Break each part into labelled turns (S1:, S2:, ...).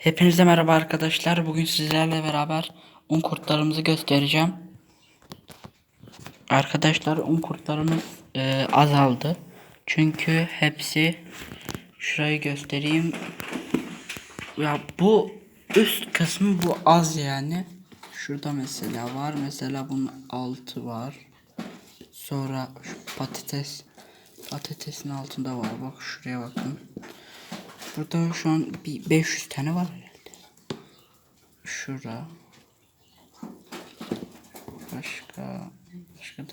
S1: Hepinize merhaba arkadaşlar. Bugün sizlerle beraber un kurtlarımızı göstereceğim. Arkadaşlar un kurtlarımız e, azaldı. Çünkü hepsi şurayı göstereyim. Ya bu üst kısmı bu az yani. Şurada mesela var. Mesela bunun altı var. Sonra şu patates patatesin altında var. Bak şuraya bakın. Burada şu an bir 500 tane var herhalde. Şura. Başka başka da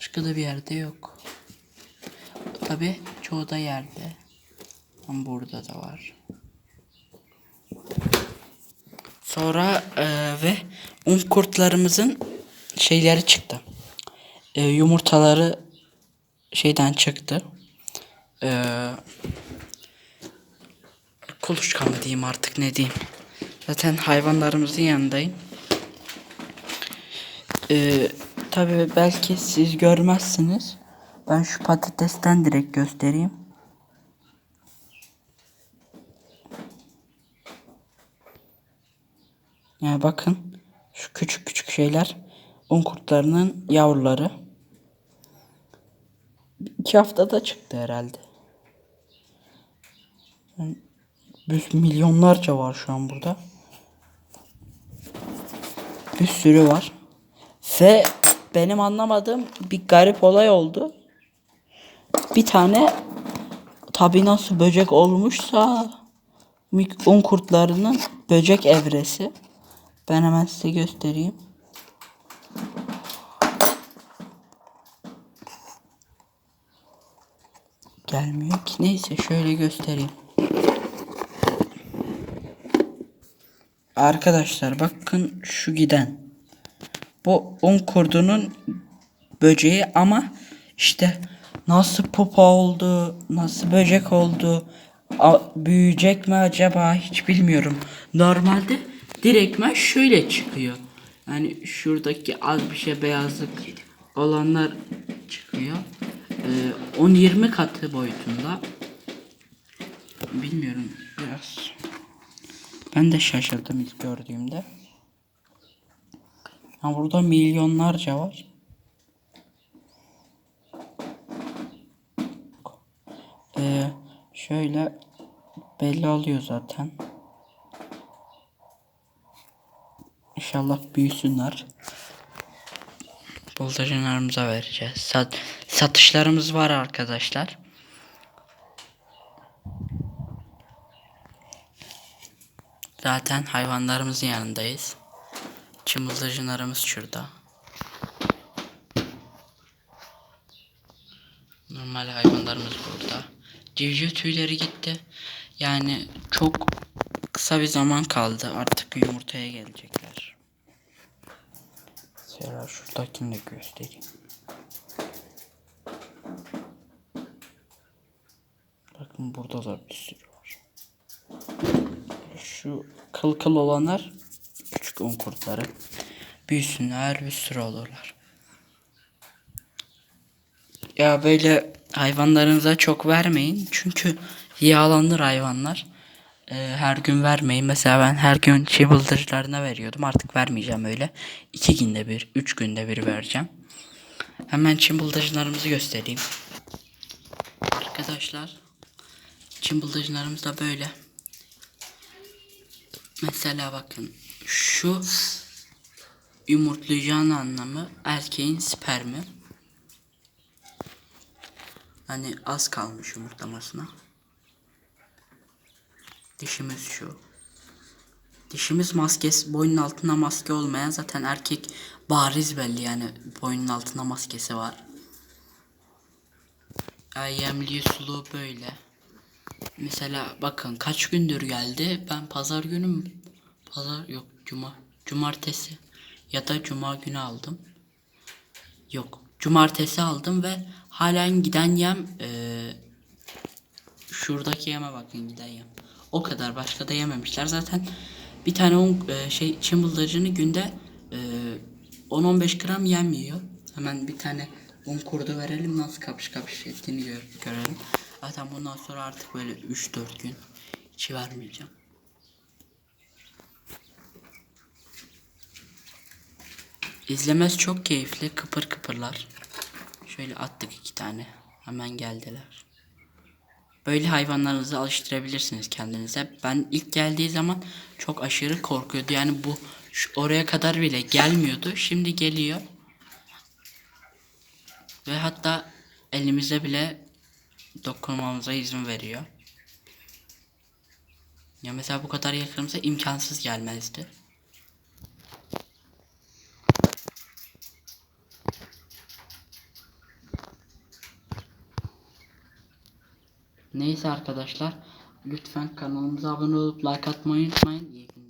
S1: başka da bir yerde yok. Tabi çoğu da yerde. Ama burada da var. Sonra e, ve un kurtlarımızın şeyleri çıktı. E, yumurtaları şeyden çıktı. Eee kuluçka mı diyeyim artık ne diyeyim. Zaten hayvanlarımızın yanındayım. Ee, Tabi belki siz görmezsiniz. Ben şu patatesten direkt göstereyim. Yani bakın şu küçük küçük şeyler un kurtlarının yavruları. İki haftada çıktı herhalde. Bir milyonlarca var şu an burada. Bir sürü var. Ve benim anlamadığım bir garip olay oldu. Bir tane tabi nasıl böcek olmuşsa un kurtlarının böcek evresi. Ben hemen size göstereyim. Gelmiyor ki. Neyse şöyle göstereyim. Arkadaşlar bakın şu giden. Bu un kurdunun böceği ama işte nasıl pupa oldu, nasıl böcek oldu, büyüyecek mi acaba hiç bilmiyorum. Normalde direktmen şöyle çıkıyor. Yani şuradaki az bir şey beyazlık olanlar çıkıyor. Ee, 10-20 katı boyutunda. Bilmiyorum biraz. Ben de şaşırdım ilk gördüğümde. Ha burada milyonlarca var. Ee, şöyle belli oluyor zaten. İnşallah büyüsünler. Boltajınlarımıza vereceğiz. Sat satışlarımız var arkadaşlar. Zaten hayvanlarımızın yanındayız. Çımıldırcınlarımız şurada. Normal hayvanlarımız burada. Civciv tüyleri gitti. Yani çok kısa bir zaman kaldı. Artık yumurtaya gelecekler. Mesela şuradakini de göstereyim. Bakın burada da bir sürü. Şu kıl kıl olanlar küçük un kurtları. Büyüsünler bir sürü olurlar. Ya böyle hayvanlarınıza çok vermeyin. Çünkü yağlanır hayvanlar. Ee, her gün vermeyin. Mesela ben her gün çiğ bıldırcılarına veriyordum. Artık vermeyeceğim öyle. İki günde bir, üç günde bir vereceğim. Hemen çim göstereyim. Arkadaşlar. Çim da böyle. Mesela bakın şu yumurtlayacağın anlamı erkeğin spermi. Hani az kalmış yumurtlamasına. Dişimiz şu. Dişimiz maskesi, boynun altında maske olmayan zaten erkek bariz belli yani boynun altında maskesi var. Yemli sulu böyle. Mesela bakın kaç gündür geldi. Ben pazar günü pazar yok cuma cumartesi ya da cuma günü aldım. Yok cumartesi aldım ve halen giden yem ee, şuradaki yeme bakın giden yem. O kadar başka da yememişler. Zaten bir tane on, e, şey çımbıldacını günde e, 10-15 gram yem yiyor. Hemen bir tane un kurdu verelim nasıl kapış kapış ettiğini gör, görelim. Zaten bundan sonra artık böyle 3-4 gün içi vermeyeceğim. İzlemez çok keyifli kıpır kıpırlar. Şöyle attık iki tane. Hemen geldiler. Böyle hayvanlarınızı alıştırabilirsiniz kendinize. Ben ilk geldiği zaman çok aşırı korkuyordu. Yani bu şu oraya kadar bile gelmiyordu. Şimdi geliyor. Ve hatta elimize bile dokunmamıza izin veriyor. Ya mesela bu kadar yakınımıza imkansız gelmezdi. Neyse arkadaşlar lütfen kanalımıza abone olup like atmayı unutmayın. İyi günler.